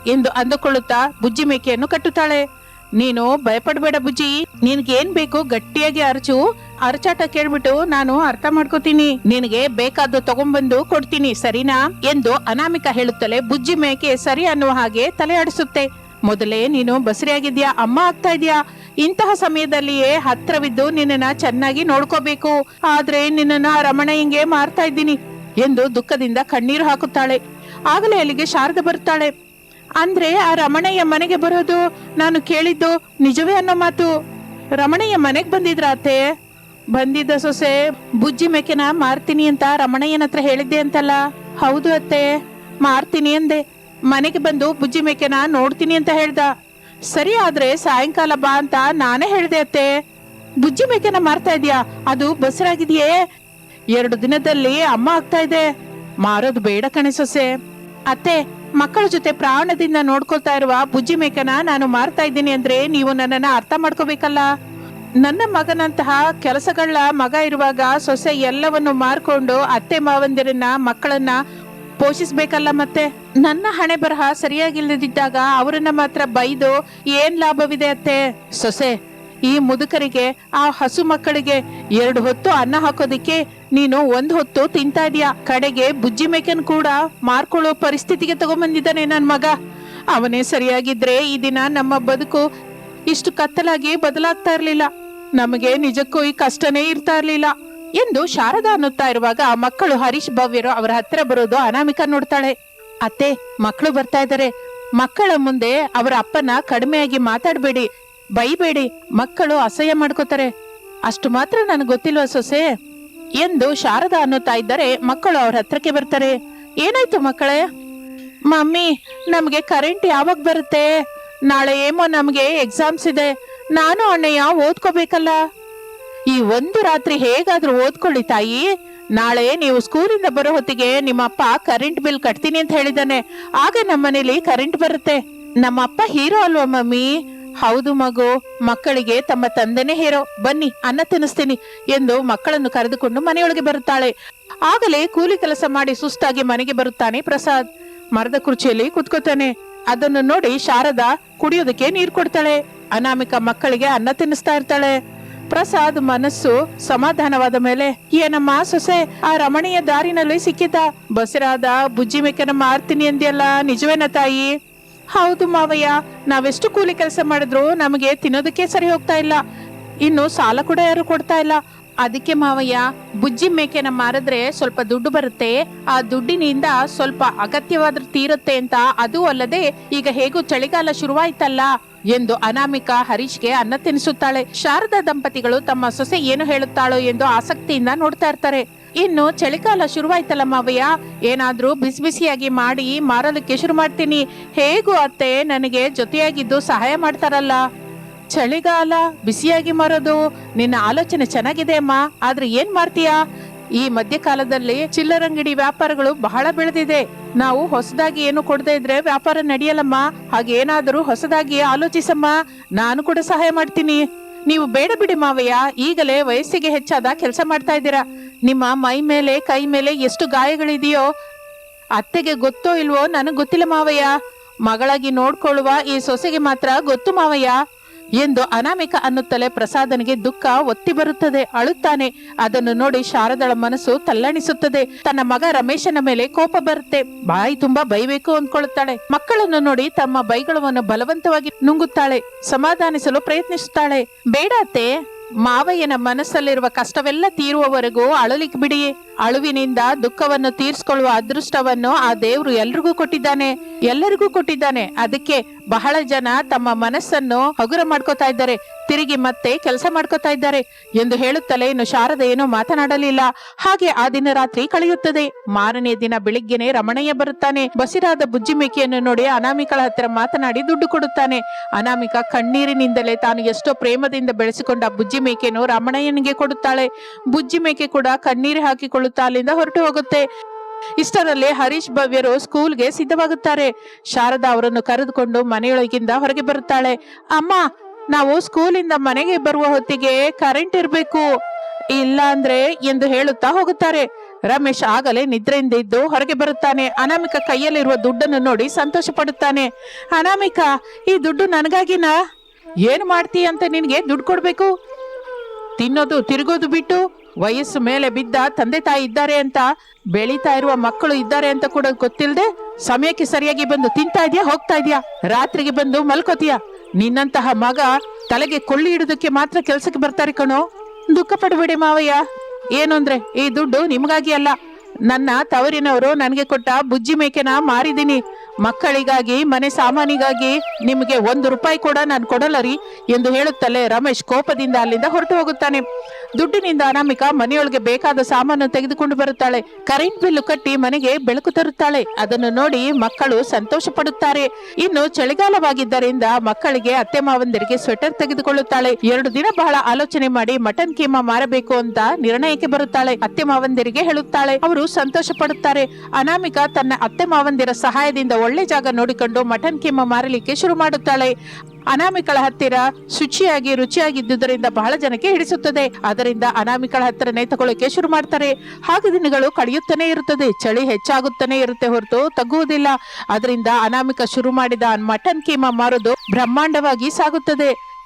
Speaker 1: ಎಂದು ಅಂದುಕೊಳ್ಳುತ್ತಾ ಬುಜ್ಜಿ ಮೇಕೆಯನ್ನು ಕಟ್ಟುತ್ತಾಳೆ. ನೀನು ಭಯಪಡಬೇಡ ಬುಜ್ಜಿ, ನಿನ್ಗೇನ್ ಬೇಕು ಗಟ್ಟಿಯಾಗಿ ಅರಚು. ಅರಚಾಟ ಕೇಳ್ಬಿಟ್ಟು ನಾನು ಅರ್ಥ ಮಾಡ್ಕೋತೀನಿ. ನಿನಗೆ ಬೇಕಾದ್ದು ತಗೊಂಡ್ಬಂದು ಕೊಡ್ತೀನಿ, ಸರಿನಾ? ಎಂದು ಅನಾಮಿಕ ಹೇಳುತ್ತಲೇ ಬುಜ್ಜಿ ಮೇಕೆ ಸರಿ ಅನ್ನುವ ಹಾಗೆ ತಲೆ ಆಡಿಸುತ್ತೆ. ಮೊದಲೇ ನೀನು ಬಸರಿಯಾಗಿದ್ಯಾ, ಅಮ್ಮ ಆಗ್ತಾ ಇದ್ಯಾ? ಇಂತಹ ಸಮಯದಲ್ಲಿಯೇ ಹತ್ರವಿದ್ದು ನಿನ್ನನ್ನ ಚೆನ್ನಾಗಿ ನೋಡ್ಕೋಬೇಕು. ಆದ್ರೆ ನಿನ್ನನ್ನ ಹಿಂಗೆ ಮಾರ್ತಾ ಇದ್ದೀನಿ ಎಂದು ದುಃಖದಿಂದ ಕಣ್ಣೀರು ಹಾಕುತ್ತಾಳೆ. ಆಗಲೇ ಅಲ್ಲಿಗೆ ಶಾರದ ಬರುತ್ತಾಳೆ. ಅಂದ್ರೆ ಆ ರಮಣಯ್ಯ ಮನೆಗೆ ಬರೋದು ನಾನು ಕೇಳಿದ್ದು ನಿಜವೇ ಅನ್ನೋ ಮಾತು. ರಮಣಯ್ಯ ಮನೆಗೆ ಬಂದಿದ್ರ ಅತ್ತೆ? ಬಂದಿದ್ದ ಸೊಸೆ ಬುಜ್ಜಿ ಮೇಕೆನ ಮಾರ್ತೀನಿ ಅಂತ ರಮಣಯ್ಯನ ಹತ್ರ ಹೇಳಿದ್ದೆ ಅಂತಲ್ಲ. ಹೌದು ಅತ್ತೆ, ಮಾರ್ತೀನಿ ಅಂದೆ. ಮನೆಗೆ ಬಂದು ಬುಜ್ಜಿ ಮೇಕೆನ ನೋಡ್ತೀನಿ ಅಂತ ಹೇಳ್ದ. ಸರಿ ಆದ್ರೆ ಸಾಯಂಕಾಲ ಬಾ ಅಂತ ನಾನೇ ಹೇಳ್ದೆ ಅತ್ತೆ. ಬುಜ್ಜಿ ಮೇಕೆನ ಮಾರ್ತಾ ಇದ್ಯಾ? ಅದು ಬಸರಾಗಿದೆಯೇ? ಎರಡು ದಿನದಲ್ಲಿ ಅಮ್ಮ ಆಗ್ತಾ ಇದೆ. ಮಾರೋದು ಬೇಡ ಕಣೆ ಸೊಸೆ. ಅತ್ತೆ ಮಕ್ಕಳ ಜೊತೆ ಪ್ರಾಣದಿಂದ ನೋಡ್ಕೊಳ್ತಾ ಇರುವ ಬುಜ್ಜಿ ಮೇಕನ ನಾನು ಮಾರ್ತಾ ಇದ್ದೀನಿ ಅಂದ್ರೆ ನೀವು ನನ್ನನ್ನ ಅರ್ಥ ಮಾಡ್ಕೋಬೇಕಲ್ಲ? ನನ್ನ ಮಗನಂತಹ ಕೆಲಸಗಳ ಮಗ ಇರುವಾಗ ಸೊಸೆ ಎಲ್ಲವನ್ನು ಮಾರ್ಕೊಂಡು ಅತ್ತೆ ಮಾವಂದಿರನ್ನ, ಮಕ್ಕಳನ್ನ ಪೋಷಿಸ್ಬೇಕಲ್ಲ ಮತ್ತೆ? ನನ್ನ ಹಣೆ ಬರಹ ಸರಿಯಾಗಿಲ್ಲದಿದ್ದಾಗ ಅವರನ್ನ ಮಾತ್ರ ಬೈದು ಏನ್ ಲಾಭವಿದೆ ಅತ್ತೆ? ಸೊಸೆ, ಈ ಮುದುಕರಿಗೆ, ಆ ಹಸು ಮಕ್ಕಳಿಗೆ ಎರಡು ಹೊತ್ತು ಅನ್ನ ಹಾಕೋದಿಕ್ಕೆ ನೀನು ಒಂದ್ ಹೊತ್ತು ತಿಂತಾ ಇದೀಯ? ಕಡೆಗೆ ಬುಜ್ಜಿ ಮೇಕನ್ ಕೂಡ ಮಾರ್ಕೊಳ್ಳೋ ಪರಿಸ್ಥಿತಿಗೆ ತಗೊಂಬಂದಿದ್ದಾನೆ ನನ್ ಮಗ. ಅವನೇ ಸರಿಯಾಗಿದ್ರೆ ಈ ದಿನ ನಮ್ಮ ಬದುಕು ಇಷ್ಟು ಕತ್ತಲಾಗಿ ಬದಲಾಗ್ತಾ ಇರ್ಲಿಲ್ಲ. ನಮಗೆ ನಿಜಕ್ಕೂ ಈ ಕಷ್ಟನೇ ಇರ್ತಾ ಇರ್ಲಿಲ್ಲ. ಎಂದು ಶಾರದಾ ಅನ್ನುತ್ತಾ ಇರುವಾಗ ಮಕ್ಕಳು ಹರೀಶ್ ಭವ್ಯರು ಅವರ ಹತ್ತಿರ ಬರೋದು ಅನಾಮಿಕ ನೋಡ್ತಾಳೆ. ಅತ್ತೆ, ಮಕ್ಕಳು ಬರ್ತಾ ಇದ್ದಾರೆ ಮಕ್ಕಳ ಮುಂದೆ ಅವರ ಅಪ್ಪನ ಕಡಿಮೆಯಾಗಿ ಮಾತಾಡಬೇಡಿ. ಬೈಬೇಡಿ. ಮಕ್ಕಳು ಅಸಹ್ಯ ಮಾಡ್ಕೋತಾರೆ. ಅಷ್ಟು ಮಾತ್ರ ನನಗೆ ಗೊತ್ತಿಲ್ವಾ ಸೊಸೆ? ಎಂದು ಶಾರದಾ ಅನ್ನುತ್ತಾ ಇದ್ದರೆ ಮಕ್ಕಳು ಅವ್ರ ಹತ್ರಕ್ಕೆ ಬರ್ತಾರೆ. ಏನಾಯ್ತು ಮಕ್ಕಳೇ? ಮಮ್ಮಿ, ನಮ್ಗೆ ಕರೆಂಟ್ ಯಾವಾಗ ಬರುತ್ತೆ? ನಾಳೆ ಏಮೋ ನಮ್ಗೆ ಎಕ್ಸಾಮ್ಸ್ ಇದೆ. ನಾನು ಅಣ್ಣಯ್ಯ ಓದ್ಕೋಬೇಕಲ್ಲ? ಈ ಒಂದು ರಾತ್ರಿ ಹೇಗಾದ್ರೂ ಓದ್ಕೊಳ್ಳಿ ತಾಯಿ. ನಾಳೆ ನೀವು ಸ್ಕೂಲಿಂದ ಬರೋ ಹೊತ್ತಿಗೆ ನಿಮ್ಮಪ್ಪ ಕರೆಂಟ್ ಬಿಲ್ ಕಟ್ತೀನಿ ಅಂತ ಹೇಳಿದಾನೆ ಆಗ ನಮ್ಮನೇಲಿ ಕರೆಂಟ್ ಬರುತ್ತೆ. ನಮ್ಮಪ್ಪ ಹೀರೋ ಅಲ್ವಾ ಮಮ್ಮಿ? ಹೌದು ಮಗು, ಮಕ್ಕಳಿಗೆ ತಮ್ಮ ತಂದೆನೇ ಹೇರೋ, ಬನ್ನಿ, ಅನ್ನ ತಿನ್ನಿಸ್ತೀನಿ ಎಂದು ಮಕ್ಕಳನ್ನು ಕರೆದುಕೊಂಡು ಮನೆಯೊಳಗೆ ಬರುತ್ತಾಳೆ. ಆಗಲೇ ಕೂಲಿ ಕೆಲಸ ಮಾಡಿ ಸುಸ್ತಾಗಿ ಮನೆಗೆ ಬರುತ್ತಾನೆ ಪ್ರಸಾದ್. ಮರದ ಕುರ್ಚಿಯಲ್ಲಿ ಕುತ್ಕೋತಾನೆ. ಅದನ್ನು ನೋಡಿ ಶಾರದಾ ಕುಡಿಯೋದಕ್ಕೆ ನೀರು ಕೊಡ್ತಾಳೆ. ಅನಾಮಿಕ ಮಕ್ಕಳಿಗೆ ಅನ್ನ ತಿನ್ನಿಸ್ತಾ ಇರ್ತಾಳೆ. ಪ್ರಸಾದ್ ಮನಸ್ಸು ಸಮಾಧಾನವಾದ ಮೇಲೆ, ಏನಮ್ಮ ಸೊಸೆ, ಆ ರಮಣೀಯ ದಾರಿನಲ್ಲಿ ಸಿಕ್ಕಿತ ಬಸಿರಾದ ಬುಜ್ಜಿ ಮೇಕನ ಮಾರ್ತೀನಿ ಎಂದ್ಯಲ್ಲ ನಿಜವೇನ ತಾಯಿ? ಹೌದು ಮಾವಯ್ಯ, ನಾವೆಷ್ಟು ಕೂಲಿ ಕೆಲಸ ಮಾಡಿದ್ರು ನಮಗೆ ತಿನ್ನೋದಕ್ಕೆ ಸರಿ ಹೋಗ್ತಾ ಇಲ್ಲ. ಇನ್ನು ಸಾಲ ಕೂಡ ಯಾರು ಕೊಡ್ತಾ ಇಲ್ಲ. ಅದಕ್ಕೆ ಮಾವಯ್ಯ, ಬುಜ್ಜಿ ಮೇಕೆನ ಮಾರಿದ್ರೆ ಸ್ವಲ್ಪ ದುಡ್ಡು ಬರುತ್ತೆ. ಆ ದುಡ್ಡಿನಿಂದ ಸ್ವಲ್ಪ ಅಗತ್ಯವಾದ್ರೂ ತೀರುತ್ತೆ ಅಂತ ಅದು ಅಲ್ಲದೆ ಈಗ ಹೇಗೂ ಚಳಿಗಾಲ ಶುರುವಾಯ್ತಲ್ಲ ಎಂದು ಅನಾಮಿಕ ಹರೀಶ್ಗೆ ಅನ್ನ ತಿನ್ನಿಸುತ್ತಾಳೆ. ಶಾರದಾ ದಂಪತಿಗಳು ತಮ್ಮ ಸೊಸೆ ಏನು ಹೇಳುತ್ತಾಳೋ ಎಂದು ಆಸಕ್ತಿಯಿಂದ ನೋಡ್ತಾ ಇರ್ತಾರೆ. ಇನ್ನು ಚಳಿಗಾಲ ಶುರುವಾಯ್ತಲ್ಲ ಮಾವಯ್ಯ? ಏನಾದ್ರೂ ಬಿಸಿ ಬಿಸಿಯಾಗಿ ಮಾಡಿ ಮಾರಲಿಕ್ಕೆ ಶುರು ಮಾಡ್ತೀನಿ. ಹೇಗೂ ಅತ್ತೆ, ನನಗೆ ಜೊತೆಯಾಗಿದ್ದು ಸಹಾಯ ಮಾಡ್ತಾರಲ್ಲ? ಚಳಿಗಾಲ, ಬಿಸಿಯಾಗಿ ಮಾರೋದು, ನಿನ್ನ ಆಲೋಚನೆ ಚೆನ್ನಾಗಿದೆ ಅಮ್ಮ. ಆದ್ರೆ ಏನ್ ಮಾಡ್ತೀಯಾ? ಈ ಮಧ್ಯಕಾಲದಲ್ಲಿ ಚಿಲ್ಲರಂಗಡಿ ವ್ಯಾಪಾರಗಳು ಬಹಳ ಬೆಳೆದಿದೆ. ನಾವು ಹೊಸದಾಗಿ ಏನು ಕೊಡದೆ ಇದ್ರೆ ವ್ಯಾಪಾರ ನಡೆಯಲ್ಲಮ್ಮ. ಹಾಗೇನಾದರೂ ಹೊಸದಾಗಿ ಆಲೋಚಿಸಮ್ಮ. ನಾನು ಕೂಡ ಸಹಾಯ ಮಾಡ್ತೀನಿ. ನೀವು ಬೇಡ ಬಿಡಿ ಮಾವಯ್ಯ, ಈಗಲೇ ವಯಸ್ಸಿಗೆ ಹೆಚ್ಚಾದ ಕೆಲಸ ಮಾಡ್ತಾ ಇದ್ದೀರಾ. ನಿಮ್ಮ ಮೈ ಮೇಲೆ, ಕೈ ಮೇಲೆ ಎಷ್ಟು ಗಾಯಗಳಿದೆಯೋ, ಅತ್ತೆಗೆ ಗೊತ್ತೋ ಇಲ್ವೋ ನನಗೆ ಗೊತ್ತಿಲ್ಲ ಮಾವಯ್ಯ. ಮಗಳಾಗಿ ನೋಡ್ಕೊಳ್ಳುವ ಈ ಸೊಸೆಗೆ ಮಾತ್ರ ಗೊತ್ತು ಮಾವಯ್ಯ. ಎಂದು ಅನಾಮಿಕ ಅನ್ನುತ್ತಲೇ ಪ್ರಸಾದನಿಗೆ ದುಃಖ ಒತ್ತಿ ಬರುತ್ತದೆ. ಅಳುತ್ತಾನೆ. ಅದನ್ನು ನೋಡಿ ಶಾರದಳ ಮನಸ್ಸು ತಲ್ಲಣಿಸುತ್ತದೆ. ತನ್ನ ಮಗ ರಮೇಶನ ಮೇಲೆ ಕೋಪ ಬರುತ್ತೆ. ಬಾಯಿ ತುಂಬಾ ಬೈಬೇಕು ಅಂದ್ಕೊಳ್ಳುತ್ತಾಳೆ ಮಕ್ಕಳನ್ನು ನೋಡಿ ತಮ್ಮ ಬೈಗಳವನ್ನು ಬಲವಂತವಾಗಿ ನುಂಗುತ್ತಾಳೆ. ಸಮಾಧಾನಿಸಲು ಪ್ರಯತ್ನಿಸುತ್ತಾಳೆ. ಬೇಡತೆ ಮಾವಯ್ಯನ ಮನಸ್ಸಲ್ಲಿರುವ ಕಷ್ಟವೆಲ್ಲ ತೀರುವವರೆಗೂ ಅಳಲಿಕ್ ಬಿಡಿ ಅಳುವಿನಿಂದ ದುಃಖವನ್ನು ತೀರ್ಸ್ಕೊಳ್ಳುವ ಅದೃಷ್ಟವನ್ನು ಆ ದೇವ್ರು ಎಲ್ರಿಗೂ ಕೊಟ್ಟಿದ್ದಾನೆ. ಎಲ್ಲರಿಗೂ ಕೊಟ್ಟಿದ್ದಾನೆ. ಅದಕ್ಕೆ ಬಹಳ ಜನ ತಮ್ಮ ಮನಸ್ಸನ್ನು ಹಗುರ ಮಾಡ್ಕೋತಾ ಇದ್ದಾರೆ. ತಿರುಗಿ ಮತ್ತೆ ಕೆಲಸ ಮಾಡ್ಕೋತಾ ಇದ್ದಾರೆ. ಎಂದು ಹೇಳುತ್ತಲೇ ಇನ್ನು ಶಾರದ ಏನೂ ಮಾತನಾಡಲಿಲ್ಲ. ಹಾಗೆ ಆ ದಿನ ರಾತ್ರಿ ಕಳೆಯುತ್ತದೆ. ಮಾರನೇ ದಿನ ಬೆಳಿಗ್ಗೆನೆ ರಮಣಯ್ಯ ಬರುತ್ತಾನೆ. ಬಸಿರಾದ ಬುಜ್ಜಿ ಮೇಕೆಯನ್ನು ನೋಡಿ ಅನಾಮಿಕಳ ಹತ್ತಿರ ಮಾತನಾಡಿ ದುಡ್ಡು ಕೊಡುತ್ತಾನೆ. ಅನಾಮಿಕ ಕಣ್ಣೀರಿನಿಂದಲೇ ತಾನು ಎಷ್ಟೋ ಪ್ರೇಮದಿಂದ ಬೆಳೆಸಿಕೊಂಡ ಬುಜ್ಜಿ ಮೇಕೆಯನ್ನು ರಮಣಯ್ಯನಿಗೆ ಕೊಡುತ್ತಾಳೆ. ಬುಜ್ಜಿ ಮೇಕೆ ಕೂಡ ಕಣ್ಣೀರು ಹಾಕಿಕೊಳ್ಳುತ್ತಾ ಅಲ್ಲಿಂದ ಹೊರಟು ಹೋಗುತ್ತೆ. ಇಷ್ಟರಲ್ಲಿ ಹರೀಶ್ ಭವ್ಯರು ಸ್ಕೂಲ್ಗೆ ಸಿದ್ಧವಾಗುತ್ತಾರೆ. ಶಾರದಾ ಅವರನ್ನು ಕರೆದುಕೊಂಡು ಮನೆಯೊಳಗಿಂದ ಹೊರಗೆ ಬರುತ್ತಾಳೆ. ಅಮ್ಮ, ನಾವು ಸ್ಕೂಲಿಂದ ಮನೆಗೆ ಬರುವ ಹೊತ್ತಿಗೆ ಕರೆಂಟ್ ಇರಬೇಕು. ಇಲ್ಲ ಅಂದ್ರೆ ಎಂದು ಹೇಳುತ್ತಾ ಹೋಗುತ್ತಾರೆ. ರಮೇಶ್ ಆಗಲೇ ನಿದ್ರೆಯಿಂದ ಇದ್ದು ಹೊರಗೆ ಬರುತ್ತಾನೆ. ಅನಾಮಿಕ ಕೈಯಲ್ಲಿರುವ ದುಡ್ಡನ್ನು ನೋಡಿ ಸಂತೋಷ ಪಡುತ್ತಾನೆ ಅನಾಮಿಕ, ಈ ದುಡ್ಡು ನನಗಾಗಿನ? ಏನು ಮಾಡ್ತೀಯ ಅಂತ ನಿನಗೆ? ದುಡ್ಡು ಕೊಡ್ಬೇಕು? ತಿನ್ನೋದು, ತಿರುಗೋದು ಬಿಟ್ಟು? ವಯಸ್ಸು ಮೇಲೆ ಬಿದ್ದ ತಂದೆ ತಾಯಿ ಇದ್ದಾರೆ ಅಂತ, ಬೆಳೀತಾ ಇರುವ ಮಕ್ಕಳು ಇದ್ದಾರೆ ಅಂತ ಕೂಡ ಗೊತ್ತಿಲ್ಲದೆ ಸಮಯಕ್ಕೆ ಸರಿಯಾಗಿ ಬಂದು ತಿಂತಾ ಇದೆಯಾ, ಹೋಗ್ತಾ ಇದೆಯಾ? ರಾತ್ರಿಗೆ ಬಂದು ಮಲ್ಕೋತೀಯ? ನಿನ್ನಂತಹ ಮಗ ತಲೆಗೆ ಕೊಳ್ಳಿ ಇಡೋದಕ್ಕೆ ಮಾತ್ರ ಕೆಲ್ಸಕ್ಕೆ ಬರ್ತಾರೆ ಕಣೋ. ದುಃಖ ಪಡಬೇಡಿ ಮಾವಯ್ಯ. ಏನು ಅಂದ್ರೆ, ಈ ದುಡ್ಡು ನಿಮಗಾಗಿ ಅಲ್ಲ. ನನ್ನ ತವರಿನವರು ನನಗೆ ಕೊಟ್ಟ ಬುಜ್ಜಿ ಮೇಕೆನ ಮಾರಿದೀನಿ ಮಕ್ಕಳಿಗಾಗಿ, ಮನೆ ಸಾಮಾನಿಗಾಗಿ ನಿಮಗೆ ಒಂದು ರೂಪಾಯಿ ಕೂಡ ನಾನು ಕೊಡಲ್ಲ ರೀ ಎಂದು ಹೇಳುತ್ತಲೇ ರಮೇಶ್ ಕೋಪದಿಂದ ಅಲ್ಲಿಂದ ಹೊರಟು ಹೋಗುತ್ತಾನೆ. ದುಡ್ಡಿನಿಂದ ಅನಾಮಿಕ ಮನೆಯೊಳಗೆ ಬೇಕಾದ ಸಾಮಾನು ತೆಗೆದುಕೊಂಡು ಬರುತ್ತಾಳೆ. ಕರೆಂಟ್ ಬಿಲ್ಲು ಕಟ್ಟಿ ಮನೆಗೆ ಬೆಳಕು ತರುತ್ತಾಳೆ. ಅದನ್ನು ನೋಡಿ ಮಕ್ಕಳು ಸಂತೋಷ ಪಡುತ್ತಾರೆ ಇನ್ನು ಚಳಿಗಾಲವಾಗಿದ್ದರಿಂದ ಮಕ್ಕಳಿಗೆ ಅತ್ತೆ ಮಾವಂದಿರಿಗೆ ಸ್ವೆಟರ್ ತೆಗೆದುಕೊಳ್ಳುತ್ತಾಳೆ. ಎರಡು ದಿನ ಬಹಳ ಆಲೋಚನೆ ಮಾಡಿ ಮಟನ್ ಕೀಮಾ ಮಾರಬೇಕು ಅಂತ ನಿರ್ಣಯಕ್ಕೆ ಬರುತ್ತಾಳೆ. ಅತ್ತೆ ಮಾವಂದಿರಿಗೆ ಹೇಳುತ್ತಾಳೆ, ಅವರು ಸಂತೋಷ ಪಡುತ್ತಾರೆ ಅನಾಮಿಕ ತನ್ನ ಅತ್ತೆ ಮಾವಂದಿರ ಸಹಾಯದಿಂದ ಒಳ್ಳೆ ಜಾಗ ನೋಡಿಕೊಂಡು ಮಟನ್ ಕೀಮಾ ಮಾರಲಿಕ್ಕೆ ಶುರು ಮಾಡುತ್ತಾಳೆ. ಅನಾಮಿಕಳ ಹತ್ತಿರ ಶುಚಿಯಾಗಿ, ರುಚಿಯಾಗಿದ್ದುದರಿಂದ ಬಹಳ ಜನಕ್ಕೆ ಹಿಡಿಸುತ್ತದೆ. ಅದರಿಂದ ಅನಾಮಿಕಳ ಹತ್ತಿರನೇ ತಗೊಳ್ಳಕ್ಕೆ ಶುರು ಮಾಡ್ತಾರೆ. ಹಾಗೆ ದಿನಗಳು ಕಳೆಯುತ್ತಾನೆ ಇರುತ್ತದೆ. ಚಳಿ ಹೆಚ್ಚಾಗುತ್ತಾನೆ ಇರುತ್ತೆ ಹೊರತು ತಗ್ಗುವುದಿಲ್ಲ. ಅದರಿಂದ ಅನಾಮಿಕ ಶುರು ಮಾಡಿದ ಮಟನ್ ಕೀಮಾ ಮಾರೋದು ಬ್ರಹ್ಮಾಂಡವಾಗಿ ಸಾಗುತ್ತದೆ.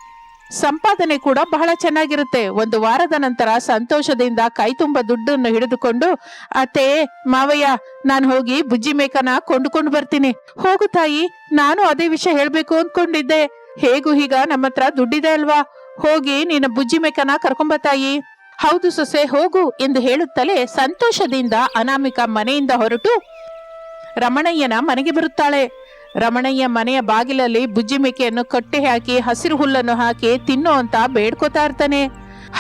Speaker 1: ಸಂಪಾದನೆ ಕೂಡ ಬಹಳ ಚೆನ್ನಾಗಿರುತ್ತೆ. ಒಂದು ವಾರದ ನಂತರ ಸಂತೋಷದಿಂದ ಕೈ ತುಂಬ ದುಡ್ಡನ್ನು ಹಿಡಿದುಕೊಂಡು, ಅತ್ತೆ, ಮಾವಯ್ಯ, ನಾನು ಹೋಗಿ ಬುಜ್ಜಿ ಮೇಕನ ಕೊಂಡುಕೊಂಡು ಬರ್ತೀನಿ. ಹೋಗು ತಾಯಿ, ನಾನು ಅದೇ ವಿಷಯ ಹೇಳ್ಬೇಕು ಅಂದ್ಕೊಂಡಿದ್ದೆ. ಹೇಗೂ ಈಗ ನಮ್ಮ ಹತ್ರ ದುಡ್ಡಿದೆ ಅಲ್ವಾ? ಹೋಗಿ ನಿನ್ನ ಬುಜ್ಜಿ ಮೇಕನ ಕರ್ಕೊಂಬ ತಾಯಿ ಹೌದು ಸೊಸೆ, ಹೋಗು ಎಂದು ಹೇಳುತ್ತಲೇ ಸಂತೋಷದಿಂದ ಅನಾಮಿಕ ಮನೆಯಿಂದ ಹೊರಟು ರಮಣಯ್ಯನ ಮನೆಗೆ ಬರುತ್ತಾಳೆ. ರಮಣಯ್ಯ ಮನೆಯ ಬಾಗಿಲಲ್ಲಿ ಬುಜ್ಜಿ ಮೇಕೆಯನ್ನು ಕಟ್ಟಿ ಹಾಕಿ, ಹಸಿರು ಹುಲ್ಲನ್ನು ಹಾಕಿ ತಿನ್ನು ಅಂತ ಬೇಡ್ಕೋತಾ ಇರ್ತಾನೆ.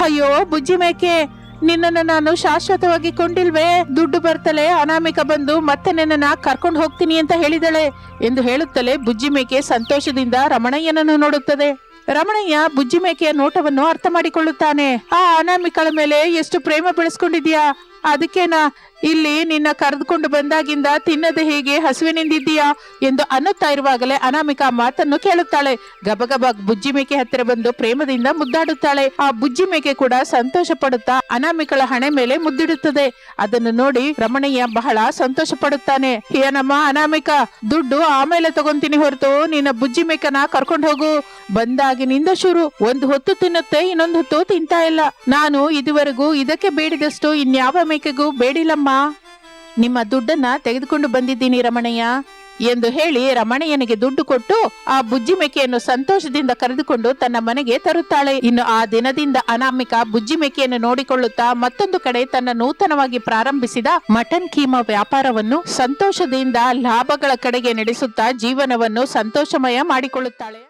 Speaker 1: ಅಯ್ಯೋ ಬುಜ್ಜಿ ಮೇಕೆ ನಿನ್ನನ್ನು ನಾನು ಶಾಶ್ವತವಾಗಿ ಕೊಂಡಿಲ್ವೇ? ದುಡ್ಡು ಬರ್ತಲೆ ಅನಾಮಿಕ ಬಂದು ಮತ್ತೆ ನಿನ್ನನ್ನ ಕರ್ಕೊಂಡು ಹೋಗ್ತೀನಿ ಅಂತ ಹೇಳಿದಳೆ ಎಂದು ಹೇಳುತ್ತಲೇ ಬುಜ್ಜಿ ಮೇಕೆ ಸಂತೋಷದಿಂದ ರಮಣಯ್ಯನನ್ನು ನೋಡುತ್ತದೆ. ರಮಣಯ್ಯ ಬುಜ್ಜಿ ಮೇಕೆಯ ನೋಟವನ್ನು ಅರ್ಥ ಮಾಡಿಕೊಳ್ಳುತ್ತಾನೆ. ಆ ಅನಾಮಿಕಳ ಮೇಲೆ ಎಷ್ಟು ಪ್ರೇಮ ಬೆಳೆಸ್ಕೊಂಡಿದ್ಯಾ ಅದಕ್ಕೇನಾ? ಇಲ್ಲಿ ನಿನ್ನ ಕರೆದುಕೊಂಡು ಬಂದಾಗಿಂದ ತಿನ್ನದೆ ಹೇಗೆ ಹಸುವಿನಿಂದಿದ್ದೀಯಾ ಎಂದು ಅನ್ನುತ್ತಾ ಇರುವಾಗಲೇ ಅನಾಮಿಕಾ ಮಾತನ್ನು ಕೇಳುತ್ತಾಳೆ. ಗಬಗಬ ಬುಜ್ಜಿ ಮೇಕೆ ಹತ್ತಿರ ಬಂದು ಪ್ರೇಮದಿಂದ ಮುದ್ದಾಡುತ್ತಾಳೆ. ಆ ಬುಜ್ಜಿ ಮೇಕೆ ಕೂಡ ಸಂತೋಷ ಪಡುತ್ತಾ ಅನಾಮಿಕಳ ಹಣೆ ಮೇಲೆ ಮುದ್ದಿಡುತ್ತದೆ. ಅದನ್ನು ನೋಡಿ ರಮಣಯ್ಯ ಬಹಳ ಸಂತೋಷ ಪಡುತ್ತಾನೆ ಏನಮ್ಮ ಅನಾಮಿಕಾ, ದುಡ್ಡು ಆಮೇಲೆ ತಗೊಂತೀನಿ ಹೊರತು ನಿನ್ನ ಬುಜ್ಜಿ ಮೇಕನ ಕರ್ಕೊಂಡು ಹೋಗು. ಬಂದಾಗಿನಿಂದ ಶುರು. ಒಂದು ಹೊತ್ತು ತಿನ್ನುತ್ತೆ, ಇನ್ನೊಂದು ಹೊತ್ತು ತಿಂತಾ ಇಲ್ಲ. ನಾನು ಇದುವರೆಗೂ ಇದಕ್ಕೆ ಬೇಡಿದಷ್ಟು ಇನ್ಯಾವ ಮೇಕೆಗೂ ಬೇಡಿಲ್ಲಮ್ಮ. ನಿಮ್ಮ ದುಡ್ಡನ್ನ ತೆಗೆದುಕೊಂಡು ಬಂದಿದ್ದೀನಿ ರಮಣಯ್ಯ. ಎಂದು ಹೇಳಿ ರಮಣಯ್ಯನಿಗೆ ದುಡ್ಡು ಕೊಟ್ಟು ಆ ಬುಜ್ಜಿ ಮೇಕೆಯನ್ನು ಸಂತೋಷದಿಂದ ಕರೆದುಕೊಂಡು ತನ್ನ ಮನೆಗೆ ತರುತ್ತಾಳೆ. ಇನ್ನು ಆ ದಿನದಿಂದ ಅನಾಮಿಕ ಬುಜ್ಜಿ ಮೇಕೆಯನ್ನು ನೋಡಿಕೊಳ್ಳುತ್ತಾ ಮತ್ತೊಂದು ಕಡೆ ತನ್ನ ನೂತನವಾಗಿ ಪ್ರಾರಂಭಿಸಿದ ಮಟನ್ ಕೀಮಾ ವ್ಯಾಪಾರವನ್ನು ಸಂತೋಷದಿಂದ ಲಾಭಗಳ ಕಡೆಗೆ ನಡೆಸುತ್ತಾ ಜೀವನವನ್ನು ಸಂತೋಷಮಯ ಮಾಡಿಕೊಳ್ಳುತ್ತಾಳೆ.